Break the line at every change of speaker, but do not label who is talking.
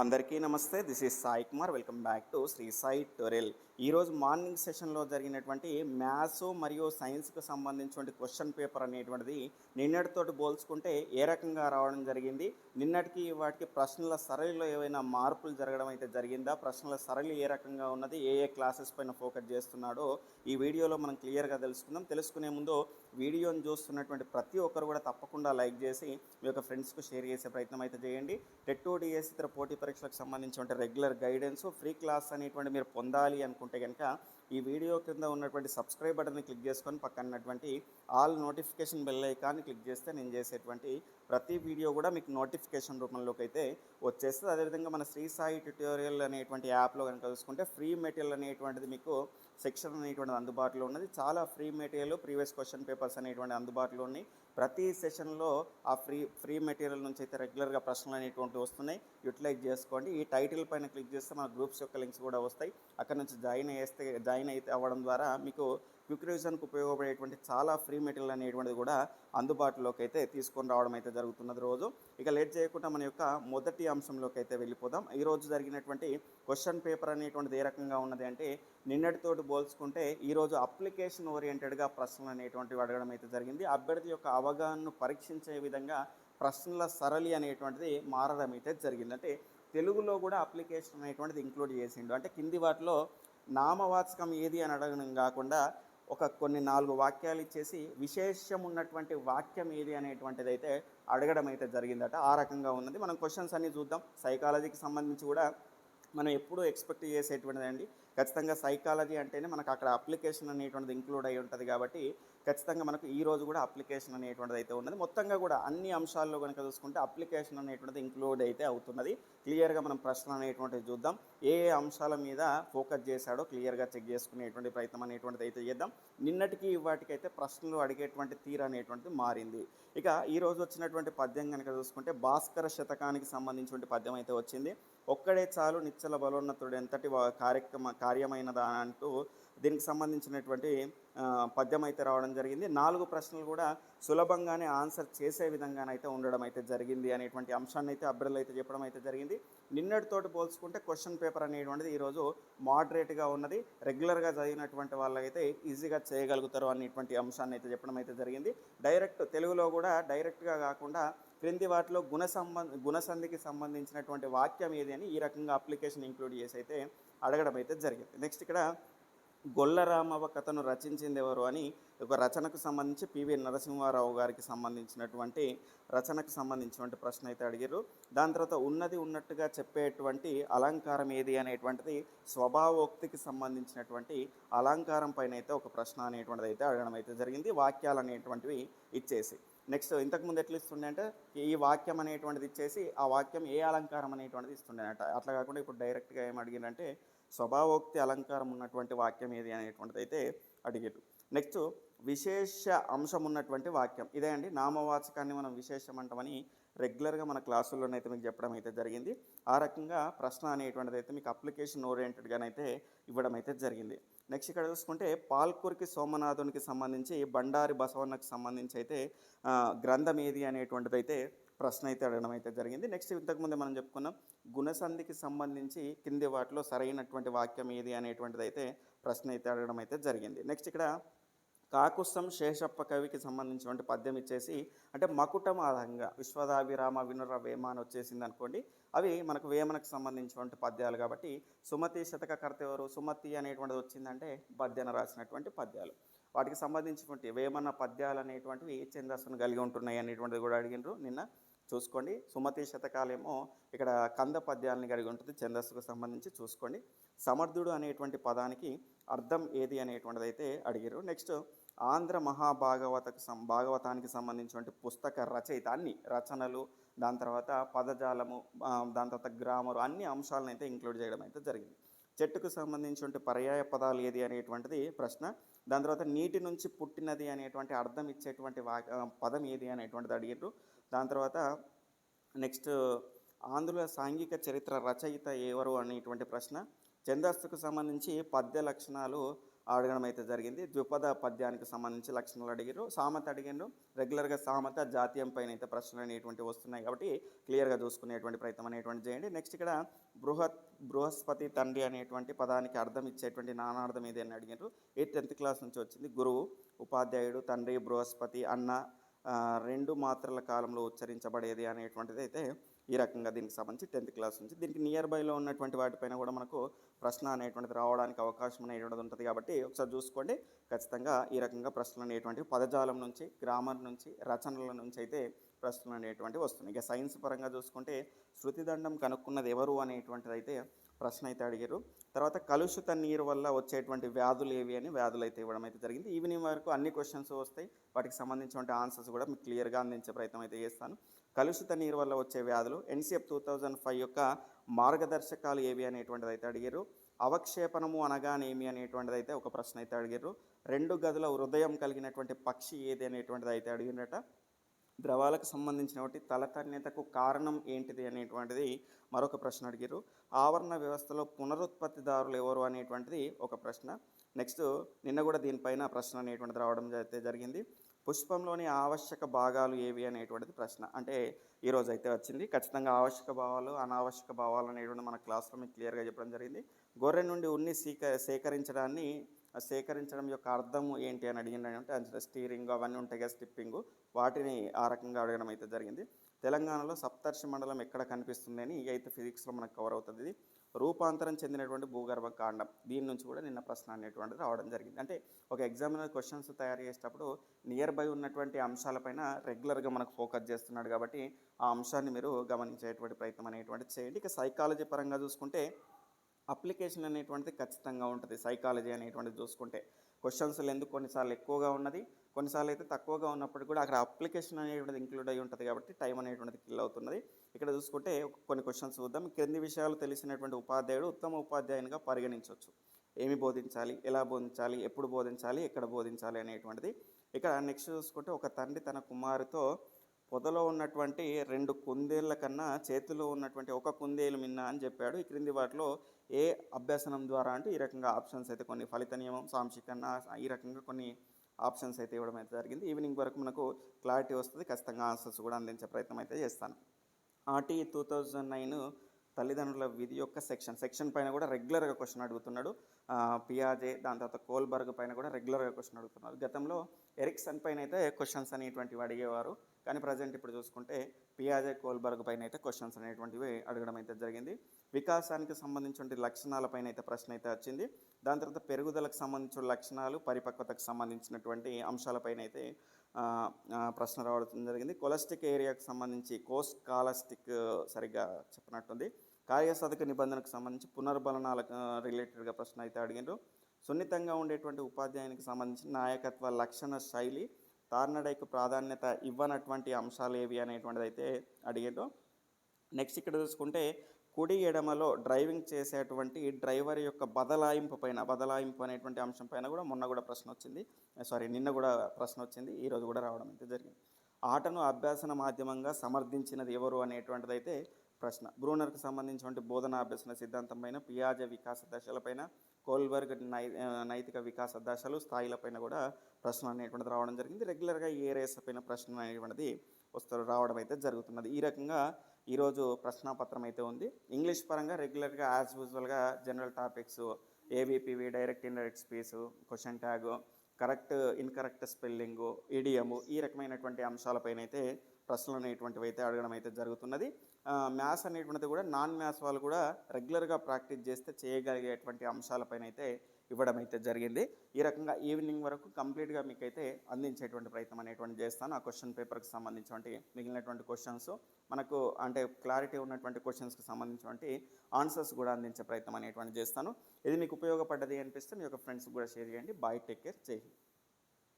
అందరికీ నమస్తే this is Sai Kumar. Welcome back to Shri Sai టొరెల్ ఈరోజు మార్నింగ్ సెషన్లో జరిగినటువంటి మ్యాథ్స్ మరియు సైన్స్కు సంబంధించినటువంటి క్వశ్చన్ పేపర్ అనేటువంటిది నిన్నటితోటి పోల్చుకుంటే ఏ రకంగా రావడం జరిగింది? నిన్నటికి వాటికి ప్రశ్నల సరళిలో ఏవైనా మార్పులు జరగడం అయితే జరిగిందా? ప్రశ్నల సరళి ఏ రకంగా ఉన్నది? ఏ ఏ క్లాసెస్ పైన ఫోకస్ చేస్తున్నాడో? ఈ వీడియోలో మనం క్లియర్గా తెలుసుకుందాం. తెలుసుకునే ముందు వీడియోని చూస్తున్నటువంటి ప్రతి ఒక్కరు కూడా తప్పకుండా లైక్ చేసి మీ యొక్క ఫ్రెండ్స్కు షేర్ చేసే ప్రయత్నం అయితే చేయండి. టెట్ డిఎస్ ఇతర పోటీ పరీక్షలకు సంబంధించిన రెగ్యులర్ గైడెన్స్ ఫ్రీ క్లాస్ అనేటువంటి మీరు పొందాలి అనుకుంటే కనుక ఈ వీడియో కింద ఉన్నటువంటి సబ్స్క్రైబ్ బటన్ని క్లిక్ చేసుకొని పక్కనటువంటి ఆల్ నోటిఫికేషన్ బెల్ ఐకాన్ని క్లిక్ చేస్తే నేను చేసేటువంటి ప్రతి వీడియో కూడా మీకు నోటిఫికేషన్ రూపంలోకి అయితే వచ్చేస్తుంది. అదేవిధంగా మన శ్రీ సాయి ట్యూటోరియల్ అనేటువంటి యాప్లో కనుక చూసుకుంటే ఫ్రీ మెటీరియల్ అనేటువంటిది మీకు సెక్షన్ అనేటువంటిది అందుబాటులో ఉన్నది. చాలా free material previous question papers అనేటువంటి అందుబాటులో ఉన్నాయి. ప్రతి సెషన్లో ఆ ఫ్రీ ఫ్రీ మెటీరియల్ నుంచి అయితే రెగ్యులర్గా ప్రశ్నలు అనేటువంటివి వస్తున్నాయి. యూటిలైజ్ చేసుకోండి. ఈ టైటిల్ పైన క్లిక్ చేస్తే మన గ్రూప్స్ యొక్క లింక్స్ కూడా వస్తాయి. అక్కడ నుంచి జాయిన్ చేస్తే జాయిన్ అయితే అవ్వడం ద్వారా మీకు క్విక్ రివిజన్కి ఉపయోగపడేటువంటి చాలా ఫ్రీ మెటీరియల్ అనేటువంటిది కూడా అందుబాటులోకి అయితే తీసుకొని రావడం అయితే జరుగుతున్నది రోజు. ఇక లేట్ చేయకుండా మన యొక్క మొదటి అంశంలోకి అయితే వెళ్ళిపోదాం ఈరోజు జరిగినటువంటి క్వశ్చన్ పేపర్ అనేటువంటిది ఏ రకంగా ఉన్నది అంటే నిన్నటితోటి పోల్చుకుంటే ఈరోజు అప్లికేషన్ ఓరియంటెడ్గా ప్రశ్నలు అనేటువంటివి అడగడం అయితే జరిగింది. అభ్యర్థి యొక్క అవగాహనను పరీక్షించే విధంగా ప్రశ్నల సరళి అనేటువంటిది మారడం అయితే జరిగింది. అంటే తెలుగులో కూడా అప్లికేషన్ అనేటువంటిది ఇంక్లూడ్ చేసిండు. అంటే కింది వాటిలో నామవాచకం ఏది అని అడగడం కాకుండా ఒక కొన్ని నాలుగు వాక్యాలు ఇచ్చేసి విశేషం ఉన్నటువంటి వాక్యం ఏది అనేటువంటిది అయితే అడగడం అయితే జరిగిందట. ఆ రకంగా ఉన్నది. మనం క్వశ్చన్స్ అన్ని చూద్దాం. సైకాలజీకి సంబంధించి కూడా మనం ఎప్పుడూ ఎక్స్పెక్ట్ చేసేటువంటిది అండి. ఖచ్చితంగా సైకాలజీ అంటేనే మనకు అక్కడ అప్లికేషన్ అనేటువంటిది ఇంక్లూడ్ అయి ఉంటుంది కాబట్టి ఖచ్చితంగా మనకు ఈ రోజు కూడా అప్లికేషన్ అనేటువంటిది అయితే ఉన్నది. మొత్తంగా కూడా అన్ని అంశాల్లో కనుక చూసుకుంటే అప్లికేషన్ అనేటువంటిది ఇంక్లూడ్ అయితే అవుతున్నది. క్లియర్గా మనం ప్రశ్న అనేటువంటిది చూద్దాం. ఏ ఏ అంశాల మీద ఫోకస్ చేశాడో క్లియర్గా చెక్ చేసుకునేటువంటి ప్రయత్నం అనేటువంటిది అయితే చేద్దాం. నిన్నటికి వాటికైతే ప్రశ్నలు అడిగేటువంటి తీరు అనేటువంటిది మారింది. ఇక ఈరోజు వచ్చినటువంటి పద్యం కనుక చూసుకుంటే భాస్కర శతకానికి సంబంధించిన పద్యం అయితే వచ్చింది. ఒక్కడే చాలు నిచ్చల బలోన్నతుడు ఎంతటి కార్యక్రమ కార్యమైనదా అంటూ దీనికి సంబంధించినటువంటి పద్యం అయితే రావడం జరిగింది. నాలుగు ప్రశ్నలు కూడా సులభంగానే ఆన్సర్ చేసే విధంగానైతే ఉండడం అయితే జరిగింది అనేటువంటి అంశాన్ని అయితే అభ్యర్థులు అయితే చెప్పడం అయితే జరిగింది. నిన్నటితోటి పోల్చుకుంటే క్వశ్చన్ పేపర్ అనేటువంటిది ఈరోజు మోడరేట్గా ఉన్నది. రెగ్యులర్గా చదివినటువంటి వాళ్ళైతే ఈజీగా చేయగలుగుతారు అనేటువంటి అంశాన్ని అయితే చెప్పడం అయితే జరిగింది. డైరెక్ట్ తెలుగులో కూడా డైరెక్ట్గా కాకుండా క్రింది వాటిలో గుణ సంబంధ గుణసంధికి సంబంధించినటువంటి వాక్యం ఏది అని ఈ రకంగా అప్లికేషన్ ఇంక్లూడ్ చేసి అయితే అడగడం అయితే జరిగింది. నెక్స్ట్ ఇక్కడ గొల్లరామవ కథను రచించింది ఎవరు అని ఒక రచనకు సంబంధించి పివి నరసింహారావు గారికి సంబంధించినటువంటి రచనకు సంబంధించినటువంటి ప్రశ్న అయితే అడిగారు దాని తర్వాత ఉన్నది ఉన్నట్టుగా చెప్పేటువంటి అలంకారం ఏది అనేటువంటిది స్వభావోక్తికి సంబంధించినటువంటి అలంకారం పైన అయితే ఒక ప్రశ్న అనేటువంటిది అయితే అడగడం అయితే జరిగింది. వాక్యాలు అనేటువంటివి ఇచ్చేసి. నెక్స్ట్ ఇంతకుముందు ఎట్లా ఇస్తుండే అంటే ఈ వాక్యం అనేటువంటిది ఇచ్చేసి ఆ వాక్యం ఏ అలంకారం అనేటువంటిది ఇస్తుండేనట అట్లా కాకుండా ఇప్పుడు డైరెక్ట్గా ఏం అడిగిందంటే స్వభావోక్తి అలంకారం ఉన్నటువంటి వాక్యం ఏది అనేటువంటిది అయితే అడిగారు. నెక్స్ట్ విశేష అంశం ఉన్నటువంటి వాక్యం. ఇదే అండి నామవాచకాన్ని మనం విశేషం అంటామని రెగ్యులర్గా మన క్లాసుల్లోనైతే మీకు చెప్పడం అయితే జరిగింది. ఆ రకంగా ప్రశ్న అనేటువంటిది అయితే మీకు అప్లికేషన్ ఓరియంటెడ్గానైతే ఇవ్వడం అయితే జరిగింది. నెక్స్ట్ ఇక్కడ చూసుకుంటే పాల్కూరికి సోమనాథునికి సంబంధించి బండారి బసవన్నకు సంబంధించి అయితే గ్రంథం ఏది అనేటువంటిది అయితే ప్రశ్న అయితే అడగడం అయితే జరిగింది. నెక్స్ట్ ఇంతకుముందే మనం చెప్పుకున్నాం గుణసంధికి సంబంధించి కింది వాటిలో సరైనటువంటి వాక్యం ఏది అనేటువంటిది అయితే ప్రశ్న అయితే అడగడం అయితే జరిగింది. నెక్స్ట్ ఇక్కడ కాకుసం శేషప్ప కవికి సంబంధించినటువంటి పద్యం ఇచ్చేసి అంటే మకుటం ఆధారంగా విశ్వదాభిరామ వినుర వేమ అని వచ్చేసింది అనుకోండి అవి మనకు వేమనకు సంబంధించినటువంటి పద్యాలు కాబట్టి సుమతి శతకకర్త ఎవరు సుమతి అనేటువంటిది వచ్చిందంటే పద్యన రాసినటువంటి పద్యాలు. వాటికి సంబంధించినటువంటి వేమన పద్యాలు అనేటువంటివి ఛందస్సును కలిగి ఉంటున్నాయి అనేటువంటిది కూడా అడిగినారు నిన్న. చూసుకోండి. సుమతి శతకాలేమో ఇక్కడ కంద పద్యాలని కలిగి ఉంటుంది ఛందస్సుకు సంబంధించి చూసుకోండి. సమర్థుడు అనేటువంటి పదానికి అర్థం ఏది అనేటువంటిది అయితే అడిగారు నెక్స్ట్ ఆంధ్ర మహాభాగవతకు సం భాగవతానికి సంబంధించినటువంటి పుస్తక రచయిత అన్ని రచనలు దాని తర్వాత పదజాలము దాని తర్వాత గ్రామరు అన్ని అంశాలను అయితే ఇంక్లూడ్ చేయడం అయితే జరిగింది. చెట్టుకు సంబంధించినటువంటి పర్యాయ పదాలు ఏది అనేటువంటిది ప్రశ్న. దాని తర్వాత నీటి నుంచి పుట్టినది అనేటువంటి అర్థం ఇచ్చేటువంటి వాక్ పదం ఏది అనేటువంటిది అడిగారు దాని తర్వాత నెక్స్ట్ ఆంధ్రుల సాంఘిక చరిత్ర రచయిత ఎవరు అనేటువంటి ప్రశ్న. చందస్సుకు సంబంధించి పద్య లక్షణాలు అడగడం అయితే జరిగింది. ద్విపద పద్యానికి సంబంధించి లక్షణాలు అడిగారు సామెత అడిగారు రెగ్యులర్గా సామెత జాతీయం పైన అయితే ప్రశ్నలు అనేటువంటి వస్తున్నాయి కాబట్టి క్లియర్గా చూసుకునేటువంటి ప్రయత్నం అనేటువంటి చేయండి. నెక్స్ట్ ఇక్కడ బృహత్ బృహస్పతి తండ్రి అనేటువంటి పదానికి అర్థం ఇచ్చేటువంటి నానార్థం ఏదైనా అడిగారు ఏ టెన్త్ క్లాస్ నుంచి వచ్చింది? గురువు ఉపాధ్యాయుడు తండ్రి బృహస్పతి అన్న రెండు మాత్రల కాలంలో ఉచ్చరించబడేది అనేటువంటిది అయితే ఈ రకంగా దీనికి సంబంధించి టెన్త్ క్లాస్ నుంచి దీనికి నియర్ బైలో ఉన్నటువంటి వాటిపైన కూడా మనకు ప్రశ్న అనేటువంటిది రావడానికి అవకాశం అనేటువంటిది ఉంటుంది కాబట్టి ఒకసారి చూసుకోండి. ఖచ్చితంగా ఈ రకంగా ప్రశ్నలు అనేటువంటివి పదజాలం నుంచి గ్రామర్ నుంచి రచనల నుంచి అయితే ప్రశ్నలు అనేటువంటివి వస్తున్నాయి. ఇక సైన్స్ పరంగా చూసుకుంటే శృతిదండం కనుక్కున్నది ఎవరు అనేటువంటిది అయితే ప్రశ్న అయితే అడిగారు. తర్వాత కలుషిత నీరు వల్ల వచ్చేటువంటి వ్యాధులు ఏవి అని వ్యాధులు అయితే ఇవ్వడం అయితే జరిగింది. ఈవినింగ్ వరకు అన్ని క్వశ్చన్స్ వస్తాయి. వాటికి సంబంధించినటువంటి ఆన్సర్స్ కూడా మీకు క్లియర్గా అందించే ప్రయత్నం అయితే చేస్తాను. కలుషిత నీరు వల్ల వచ్చే వ్యాధులు ఎన్సిఎఫ్ టూ థౌజండ్ ఫైవ్ యొక్క మార్గదర్శకాలు ఏవి అనేటువంటిది అయితే అడిగారు అవక్షేపణము అనగానేమి అనేటువంటిది అయితే ఒక ప్రశ్న అయితే అడిగారు రెండు గదుల హృదయం కలిగినటువంటి పక్షి ఏది అనేటువంటిది అయితే అడిగినట ద్రవాలకు సంబంధించినటువంటి తలతన్యతకు కారణం ఏంటిది అనేటువంటిది మరొక ప్రశ్న అడిగారు ఆవరణ వ్యవస్థలో పునరుత్పత్తిదారులు ఎవరు అనేటువంటిది ఒక ప్రశ్న. నెక్స్ట్ నిన్న కూడా దీనిపైన ప్రశ్న అనేటువంటిది రావడం అయితే జరిగింది. పుష్పంలోని ఆవశ్యక భాగాలు ఏవి అనేటువంటిది ప్రశ్న. అంటే ఈరోజు అయితే వచ్చింది. ఖచ్చితంగా ఆవశ్యక భావాలు అనావశ్యక భావాలు అనేటువంటి మన క్లాస్లో మీకు క్లియర్గా చెప్పడం జరిగింది. గొర్రె నుండి ఉన్ని సీక సేకరించడాన్ని సేకరించడం యొక్క అర్థం ఏంటి అని అడిగిన అంటే స్టీరింగ్ అవన్నీ ఉంటాయి కదా స్టిప్పింగ్. వాటిని ఆ రకంగా అడగడం అయితే జరిగింది. తెలంగాణలో సప్తర్షి మండలం ఎక్కడ కనిపిస్తుంది అని అయితే ఫిజిక్స్లో మనకు కవర్ అవుతుంది రూపాంతరం చెందినటువంటి భూగర్భ కాండం. దీని నుంచి కూడా నిన్న ప్రశ్న అనేటువంటిది రావడం జరిగింది. అంటే ఒక ఎగ్జామినర్ క్వశ్చన్స్ తయారు చేసేటప్పుడు నియర్ బై ఉన్నటువంటి అంశాలపైన రెగ్యులర్గా మనకు ఫోకస్ చేస్తున్నాడు కాబట్టి ఆ అంశాన్ని మీరు గమనించేటువంటి ప్రయత్నం అనేటువంటిది చేయండి. ఇక సైకాలజీ పరంగా చూసుకుంటే అప్లికేషన్ అనేటువంటిది ఖచ్చితంగా ఉంటుంది. సైకాలజీ అనేటువంటిది చూసుకుంటే క్వశ్చన్స్లు ఎందుకు కొన్నిసార్లు ఎక్కువగా ఉన్నది? కొన్నిసార్లు అయితే తక్కువగా ఉన్నప్పుడు కూడా అక్కడ అప్లికేషన్ అనేటువంటిది ఇంక్లూడ్ అయి ఉంటుంది కాబట్టి టైం అనేటువంటిది కిల్ అవుతున్నది. ఇక్కడ చూసుకుంటే కొన్ని క్వశ్చన్స్ చూద్దాం. క్రింది విషయాలు తెలిసినటువంటి ఉపాధ్యాయుడు ఉత్తమ ఉపాధ్యాయునిగా పరిగణించవచ్చు. ఏమి బోధించాలి? ఎలా బోధించాలి? ఎప్పుడు బోధించాలి? ఎక్కడ బోధించాలి అనేటువంటిది. ఇక్కడ నెక్స్ట్ చూసుకుంటే ఒక తండ్రి తన కుమారుతో పొదలో ఉన్నటువంటి రెండు కుందేళ్ళ కన్నా చేతిలో ఉన్నటువంటి ఒక కుందేలు మిన్న అని చెప్పాడు. ఈ క్రింది వాటిలో ఏ అభ్యసనం ద్వారా అంటే ఈ రకంగా ఆప్షన్స్ అయితే కొన్ని ఫలిత నియమం సాంశికన్న ఈ రకంగా కొన్ని ఆప్షన్స్ అయితే ఇవ్వడం అయితే జరిగింది. ఈవినింగ్ వరకు మనకు క్లారిటీ వస్తుంది. ఖచ్చితంగా ఆన్సర్స్ కూడా అందించే ప్రయత్నం అయితే చేస్తాను. ఆర్టీ టూ థౌజండ్ నైన్ తల్లిదండ్రుల విధి యొక్క సెక్షన్. సెక్షన్ పైన కూడా రెగ్యులర్గా క్వశ్చన్ అడుగుతున్నాడు. పియాజే దాని తర్వాత కోల్బర్గ్ పైన కూడా రెగ్యులర్గా క్వశ్చన్ అడుగుతున్నారు. గతంలో ఎరిక్సన్ పైన అయితే క్వశ్చన్స్ అనేటువంటివి అడిగేవారు. కానీ ప్రజెంట్ ఇప్పుడు చూసుకుంటే పియాజే కోల్బర్గ్ పైన అయితే క్వశ్చన్స్ అనేటువంటివి అడగడం అయితే జరిగింది. వికాసానికి సంబంధించిన లక్షణాలపైన అయితే ప్రశ్న అయితే వచ్చింది. దాని తర్వాత పెరుగుదలకు సంబంధించిన లక్షణాలు పరిపక్వతకు సంబంధించినటువంటి అంశాలపైన అయితే ప్రశ్న రావడం జరిగింది. కొలస్టిక్ ఏరియాకు సంబంధించి కోస్ట్ కాలస్టిక్ సరిగ్గా చెప్పినట్టుంది. కార్యసాధక నిబంధనకు సంబంధించి పునర్బలనాలకు రిలేటెడ్గా ప్రశ్న అయితే అడిగిండ్రు. సున్నితంగా ఉండేటువంటి ఉపాధ్యాయునికి సంబంధించి నాయకత్వ లక్షణ శైలి తార్నడైకు ప్రాధాన్యత ఇవ్వనటువంటి అంశాలు ఏవి అనేటువంటిది అయితే అడిగారు నెక్స్ట్ ఇక్కడ చూసుకుంటే కుడి ఎడమలో డ్రైవింగ్ చేసేటువంటి డ్రైవర్ యొక్క బదలాయింపు పైన బదలాయింపు అనేటువంటి అంశం పైన కూడా మొన్న కూడా ప్రశ్న వచ్చింది. సారీ నిన్న కూడా ప్రశ్న వచ్చింది. ఈరోజు కూడా రావడం అయితే జరిగింది. ఆటను అభ్యాసన మాధ్యమంగా సమర్థించినది ఎవరు అనేటువంటిది అయితే ప్రశ్న. బ్రూనర్కు సంబంధించినటువంటి బోధన అభ్యసన సిద్ధాంతం పైన పియాజ వికాస దశలపైన కోల్బర్గ్ నై నైతిక వికాస దశలు స్థాయిలపైన కూడా ప్రశ్న అనేటువంటిది రావడం జరిగింది. రెగ్యులర్గా ఏ రేస్ పైన ప్రశ్న అనేటువంటిది వస్తారు రావడం అయితే జరుగుతున్నది. ఈ రకంగా ఈరోజు ప్రశ్నాపత్రం అయితే ఉంది. ఇంగ్లీష్ పరంగా రెగ్యులర్గా యాజ్ యూజువల్గా general topics ఏబిపివి direct indirect speech question tag correct incorrect spelling idiom ఈ రకమైనటువంటి అంశాలపైన అయితే ప్రశ్నలు అనేటువంటివి అయితే అడగడం అయితే జరుగుతున్నది. మ్యాథ్స్ అనేటువంటిది కూడా నాన్ మ్యాథ్స్ వాళ్ళు కూడా రెగ్యులర్గా ప్రాక్టీస్ చేస్తే చేయగలిగేటువంటి అంశాలపైన అయితే ఇవ్వడం అయితే జరిగింది. ఈ రకంగా ఈవినింగ్ వరకు కంప్లీట్గా మీకైతే అందించేటువంటి ప్రయత్నం అనేటువంటి చేస్తాను. ఆ క్వశ్చన్ పేపర్కి సంబంధించినటువంటి మిగిలినటువంటి క్వశ్చన్స్ మనకు అంటే క్లారిటీ ఉన్నటువంటి క్వశ్చన్స్కి సంబంధించినటువంటి ఆన్సర్స్ కూడా అందించే ప్రయత్నం అనేటువంటి చేస్తాను. ఇది మీకు ఉపయోగపడ్డది అనిపిస్తే మీ యొక్క ఫ్రెండ్స్కి కూడా షేర్ చేయండి. బాయ్ టేక్ కేర్ చేయండి